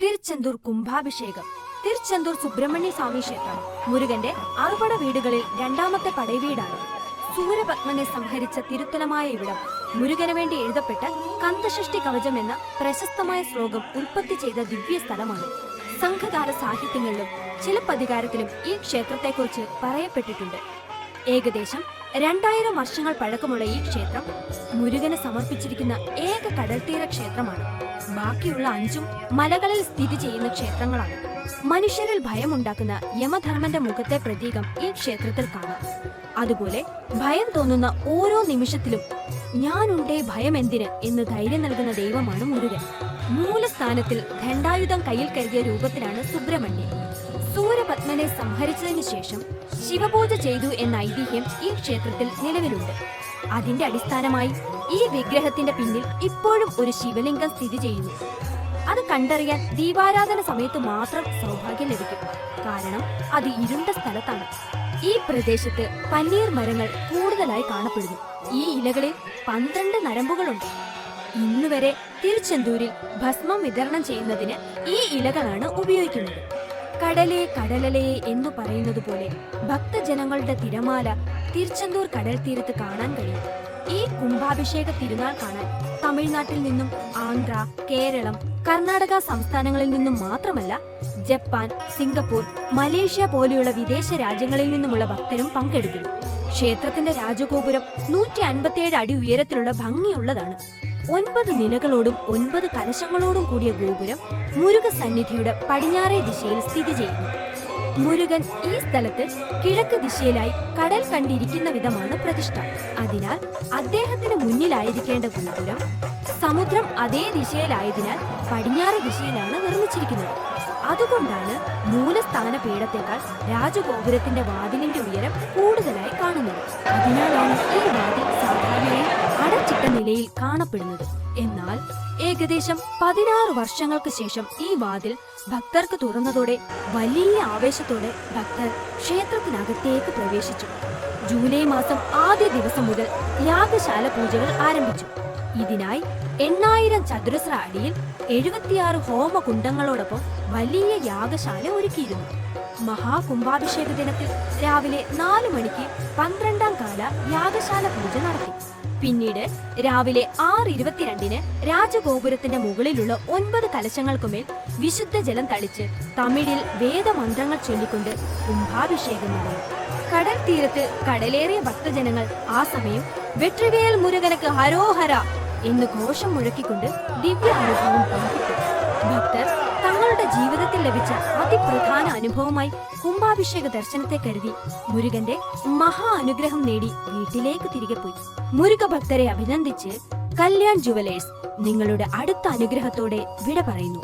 തിരുച്ചെന്തൂർ കുംഭാഭിഷേകം. തിരുച്ചെന്തൂർ സുബ്രഹ്മണ്യ സ്വാമി ക്ഷേത്രം. മുരുകന്റെ അറുപട വീടുകളിൽ രണ്ടാമത്തെ പടവീടാണ് സൂര്യപത്മനെ സംഹരിച്ച തിരുത്തലമായ ഇവിടം മുരുകന് വേണ്ടി എഴുതപ്പെട്ട കന്തഷഷ്ടി കവചം എന്ന പ്രശസ്തമായ ശ്ലോകം ഉൽപ്പത്തി ചെയ്ത ദിവ്യ സ്ഥലമാണ്. സംഘകാല സാഹിത്യങ്ങളിലും ചില ചിലപ്പതികാരത്തിലും ഈ ക്ഷേത്രത്തെക്കുറിച്ച് പറയപ്പെട്ടിട്ടുണ്ട്. ഏകദേശം രണ്ടായിരം വർഷങ്ങൾ പഴക്കമുള്ള ഈ ക്ഷേത്രം മുരുകന് സമർപ്പിച്ചിരിക്കുന്ന ഏക കടൽത്തീര ക്ഷേത്രമാണ്. ബാക്കിയുള്ള അഞ്ചും മലകളിൽ സ്ഥിതി ചെയ്യുന്ന ക്ഷേത്രങ്ങളാണ്. മനുഷ്യരിൽ ഭയമുണ്ടാക്കുന്ന യമധർമ്മന്റെ മുഖത്തെ പ്രതീകം ഈ ക്ഷേത്രത്തിൽ കാണാം. അതുപോലെ ഭയം തോന്നുന്ന ഓരോ നിമിഷത്തിലും ഞാനുണ്ടേ ഭയം എന്തിന് എന്ന് ധൈര്യം നൽകുന്ന ദൈവമാണ് മുരുകൻ. മൂലസ്ഥാനത്തിൽ ഖണ്ഡായുധം കയ്യിൽ കരുതിയ രൂപത്തിലാണ് സുബ്രഹ്മണ്യൻ. സൂര്യപത്മനെ സംഹരിച്ചതിനു ശേഷം ശിവപൂജ ചെയ്തു എന്ന ഐതിഹ്യം ഈ ക്ഷേത്രത്തിൽ നിലവിലുണ്ട്. അതിന്റെ അടിസ്ഥാനമായി ഈ വിഗ്രഹത്തിന്റെ പിന്നിൽ ഇപ്പോഴും ഒരു ശിവലിംഗം സ്ഥിതി ചെയ്യുന്നു. അത് കണ്ടറിയാൻ ദീപാരാധന സമയത്ത് മാത്രം സൗഭാഗ്യം ലഭിക്കും. കാരണം അത് ഇരുണ്ട സ്ഥലത്താണ്. ഈ പ്രദേശത്ത് പന്നീർ മരങ്ങൾ കൂടുതലായി കാണപ്പെടുന്നു. ഈ ഇലകളിൽ പന്ത്രണ്ട് നരമ്പുകളുണ്ട്. ഇന്നുവരെ തിരുച്ചെന്തൂരിൽ ഭസ്മം വിതരണം ചെയ്യുന്നതിന് ഈ ഇലകളാണ് ഉപയോഗിക്കുന്നത്. കടലേ കടലലേ എന്ന് പറയുന്നത് പോലെ ഭക്തജനങ്ങളുടെ തിരമാല തിരുച്ചെന്തൂർ കടൽ തീരത്ത് കാണാൻ കഴിയും. ഈ കുംഭാഭിഷേക തിരുനാൾ കാണാൻ തമിഴ്നാട്ടിൽ നിന്നും ആന്ധ്ര കേരളം കർണാടക സംസ്ഥാനങ്ങളിൽ നിന്നും മാത്രമല്ല ജപ്പാൻ സിംഗപ്പൂർ മലേഷ്യ പോലെയുള്ള വിദേശ രാജ്യങ്ങളിൽ നിന്നുമുള്ള ഭക്തരും പങ്കെടുക്കുന്നു. ക്ഷേത്രത്തിന്റെ രാജഗോപുരം നൂറ്റി അൻപത്തിയേഴ് അടി ഉയരത്തിലുള്ള ഭംഗിയുള്ളതാണ്. ഒൻപത് നിലകളോടും ഒൻപത് കലശങ്ങളോടും കൂടിയ ഗോപുരം മുരുക സന്നിധിയുടെ പടിഞ്ഞാറേ ദിശയിൽ സ്ഥിതി ചെയ്യുന്നു. മുരുകൻ ഈ സ്ഥലത്ത് കിഴക്ക് ദിശയിലായി കടൽ കണ്ടിരിക്കുന്ന വിധമാണ് പ്രതിഷ്ഠ. അതിനാൽ അദ്ദേഹത്തിന് മുന്നിലായിരിക്കേണ്ട ഗോപുരം സമുദ്രം അതേ ദിശയിലായതിനാൽ പടിഞ്ഞാറ് ദിശയിലാണ് നിർമ്മിച്ചിരിക്കുന്നത്. അതുകൊണ്ടാണ് മൂലസ്ഥാന പീഠത്തെക്കാൾ രാജഗോപുരത്തിന്റെ വാതിലിന്റെ ഉയരം കൂടുതലായി കാണുന്നത്. അതിനാലാണ് ഈ വാതിൽ അടച്ചിട്ട നിലയിൽ കാണപ്പെടുന്നത്. എന്നാൽ ഏകദേശം പതിനാറ് വർഷങ്ങൾക്ക് ശേഷം ഈ വാതിൽ ഭക്തർക്ക് തുറന്നതോടെ വലിയ ആവേശത്തോടെ ഭക്തർ ക്ഷേത്രത്തിനകത്തേക്ക് പ്രവേശിച്ചു. ജൂലൈ മാസം ആദ്യ ദിവസം മുതൽ യാഗശാല പൂജകൾ ആരംഭിച്ചു. ഇതിനായി എണ്ണായിരം ചതുരശ്ര അടിയിൽ എഴുപത്തിയാറ് ഹോമകുണ്ടങ്ങളോടൊപ്പം വലിയ യാഗശാല ഒരുക്കിയിരുന്നു. മഹാകുംഭാഭിഷേക ദിനത്തിൽ രാവിലെ നാലു മണിക്ക് പന്ത്രണ്ടാം കാല യാഗശാല പൂജ നടത്തി. പിന്നീട് രാവിലെ ആറ് ഇരുപത്തിരണ്ടിന് രാജഗോപുരത്തിന്റെ മുകളിലുള്ള ഒൻപത് കലശങ്ങൾക്കുമേൽ വിശുദ്ധ ജലം തളിച്ച് തമിഴിൽ വേദമന്ത്രങ്ങൾ ചൊല്ലിക്കൊണ്ട് കുംഭാഭിഷേകം നടന്നു കടൽ തീരത്ത് കടലേറിയ ഭക്തജനങ്ങൾ ആ സമയം വെട്രിവേൽ മുരുകനക്ക് ഹരോഹര എന്ന് ഘോഷം മുഴക്കിക്കൊണ്ട് ദിവ്യ അനുഭവം ഭക്തർ തങ്ങളുടെ ജീവിതത്തിൽ ലഭിച്ച അതിപ്രധാന അനുഭവമായി കുംഭാഭിഷേക ദർശനത്തെ കരുതി മുരുകന്റെ മഹാ അനുഗ്രഹം നേടി വീട്ടിലേക്ക് തിരികെ പോയി. മുരുക ഭക്തരെ അഭിനന്ദിച്ച് കല്യാൺ ജുവലേഴ്സ് നിങ്ങളുടെ അടുത്ത അനുഗ്രഹത്തോടെ വിട പറയുന്നു.